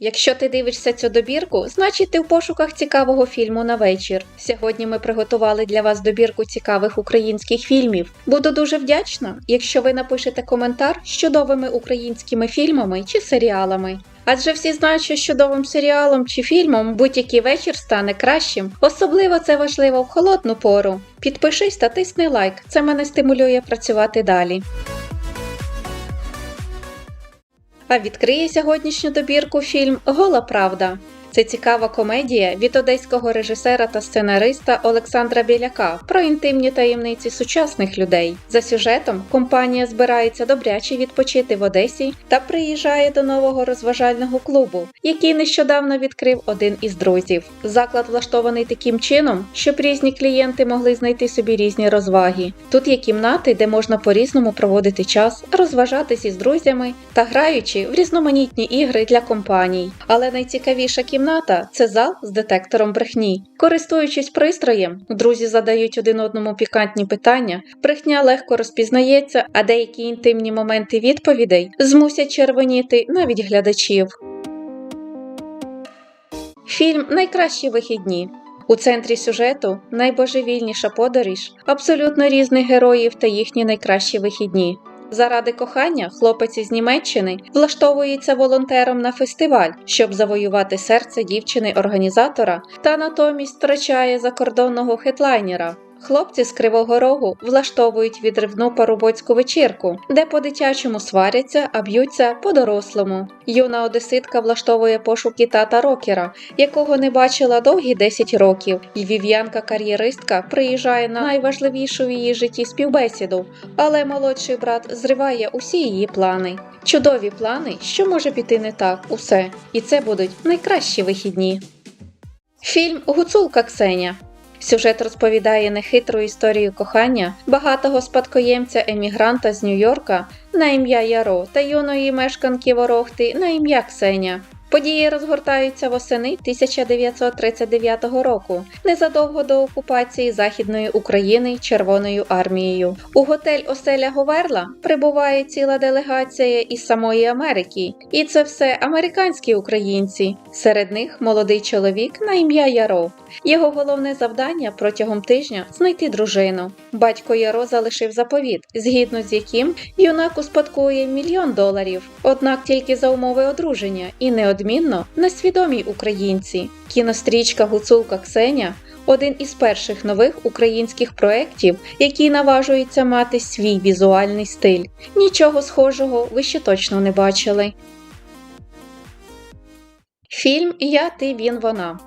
Якщо ти дивишся цю добірку, значить ти в пошуках цікавого фільму на вечір. Сьогодні ми приготували для вас добірку цікавих українських фільмів. Буду дуже вдячна, якщо ви напишете коментар з чудовими українськими фільмами чи серіалами. Адже всі знають, що з чудовим серіалом чи фільмом будь-який вечір стане кращим. Особливо це важливо в холодну пору. Підпишись та тисни лайк, це мене стимулює працювати далі. А відкриє сьогоднішню добірку фільм Гола Правда. Це цікава комедія від одеського режисера та сценариста Олександра Біляка про інтимні таємниці сучасних людей. За сюжетом компанія збирається добряче відпочити в Одесі та приїжджає до нового розважального клубу, який нещодавно відкрив один із друзів. Заклад влаштований таким чином, щоб різні клієнти могли знайти собі різні розваги. Тут є кімнати, де можна по-різному проводити час, розважатись із друзями та граючи в різноманітні ігри для компаній. Але найцікавіша кімната це зал з детектором брехні. Користуючись пристроєм, друзі задають один одному пікантні питання, брехня легко розпізнається, а деякі інтимні моменти відповідей змусять червоніти навіть глядачів. Фільм Найкращі вихідні. У центрі сюжету найбожевільніша подорож, абсолютно різних героїв та їхні найкращі вихідні. Заради кохання хлопець із Німеччини влаштовується волонтером на фестиваль, щоб завоювати серце дівчини-організатора, та натомість втрачає закордонного хедлайнера. Хлопці з Кривого Рогу влаштовують відривну парубоцьку вечірку, де по-дитячому сваряться, а б'ються по-дорослому. Юна одеситка влаштовує пошуки тата рокера, якого не бачила довгі 10 років. Львів'янка-кар'єристка приїжджає на найважливішу в її житті співбесіду, але молодший брат зриває усі її плани. Чудові плани, що може піти не так, усе. І це будуть найкращі вихідні. Фільм Гуцулка Ксеня Сюжет розповідає нехитру історію кохання багатого спадкоємця емігранта з Нью-Йорка на ім'я Яро та юної мешканки Ворохти на ім'я Ксеня. Події розгортаються восени 1939 року, незадовго до окупації Західної України Червоною армією. У готель Оселя Говерла прибуває ціла делегація із самої Америки, і це все американські українці. Серед них молодий чоловік на ім'я Яро. Його головне завдання протягом тижня знайти дружину. Батько Яро залишив заповіт, згідно з яким юнак успадкує мільйон доларів, однак тільки за умови одруження і неодмінно несвідомі українці. Кінострічка Гуцулка Ксеня. Один із перших нових українських проєктів, який наважується мати свій візуальний стиль. Нічого схожого ви ще точно не бачили. Фільм Я, ти, він, вона.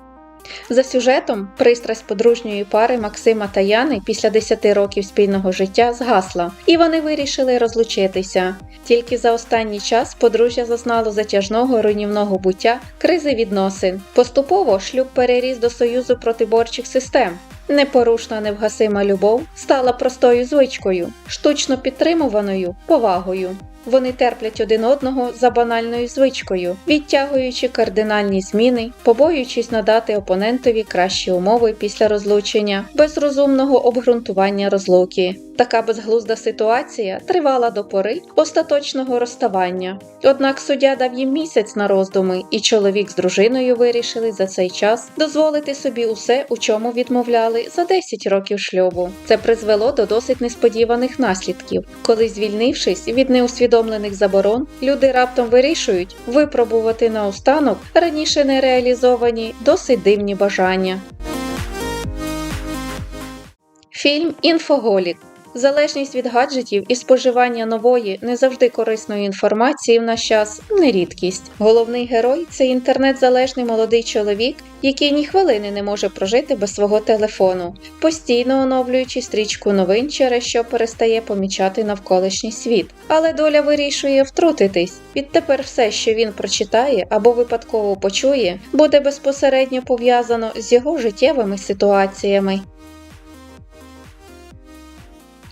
За сюжетом, пристрасть подружньої пари Максима та Яни після 10 років спільного життя згасла, і вони вирішили розлучитися. Тільки за останній час подружжя зазнало затяжного руйнівного буття, кризи відносин. Поступово шлюб переріс до союзу протиборчих систем. Непорушна невгасима любов стала простою звичкою, штучно підтримуваною повагою. Вони терплять один одного за банальною звичкою, відтягуючи кардинальні зміни, побоюючись надати опонентові кращі умови після розлучення, без розумного обґрунтування розлуки. Така безглузда ситуація тривала до пори остаточного розставання. Однак суддя дав їм місяць на роздуми, і чоловік з дружиною вирішили за цей час дозволити собі усе, у чому відмовляли за 10 років шлюбу. Це призвело до досить несподіваних наслідків, коли, звільнившись від неусвідомлених заборон, люди раптом вирішують випробувати наостанок раніше не реалізовані досить дивні бажання. Фільм Інфоголік Залежність від гаджетів і споживання нової, не завжди корисної інформації в наш час не рідкість. Головний герой це інтернет-залежний молодий чоловік, який ні хвилини не може прожити без свого телефону, постійно оновлюючи стрічку новин, через що перестає помічати навколишній світ. Але доля вирішує втрутитись. Відтепер все, що він прочитає або випадково почує, буде безпосередньо пов'язано з його життєвими ситуаціями.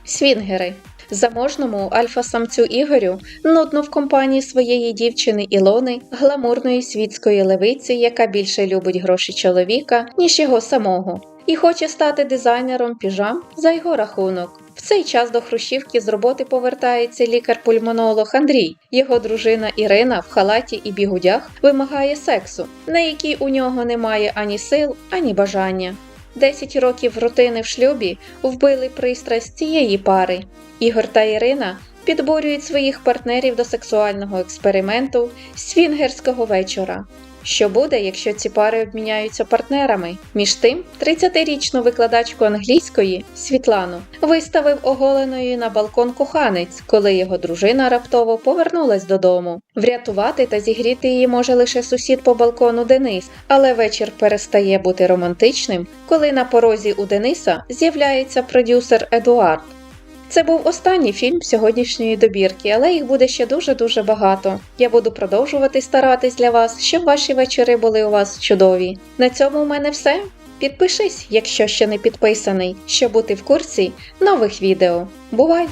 Свінгери. Заможному альфа-самцю Ігорю нудно в компанії своєї дівчини Ілони, гламурної світської левиці, яка більше любить гроші чоловіка, ніж його самого, і хоче стати дизайнером піжам за його рахунок. В цей час до Хрущівки з роботи повертається лікар-пульмонолог Андрій. Його дружина Ірина в халаті і бігудях вимагає сексу, на який у нього немає ані сил, ані бажання. Десять років рутини в шлюбі вбили пристрасть цієї пари. Ігор та Ірина підборюють своїх партнерів до сексуального експерименту свінгерського вечора. Що буде, якщо ці пари обміняються партнерами? Між тим, 30-річну викладачку англійської Світлану виставив оголеною на балкон коханець, коли його дружина раптово повернулась додому. Врятувати та зігріти її може лише сусід по балкону Денис, але вечір перестає бути романтичним, коли на порозі у Дениса з'являється продюсер Едуард. Це був останній фільм сьогоднішньої добірки, але їх буде ще дуже-дуже багато. Я буду продовжувати старатись для вас, щоб ваші вечори були у вас чудові. На цьому у мене все. Підпишись, якщо ще не підписаний, щоб бути в курсі нових відео. Бувай!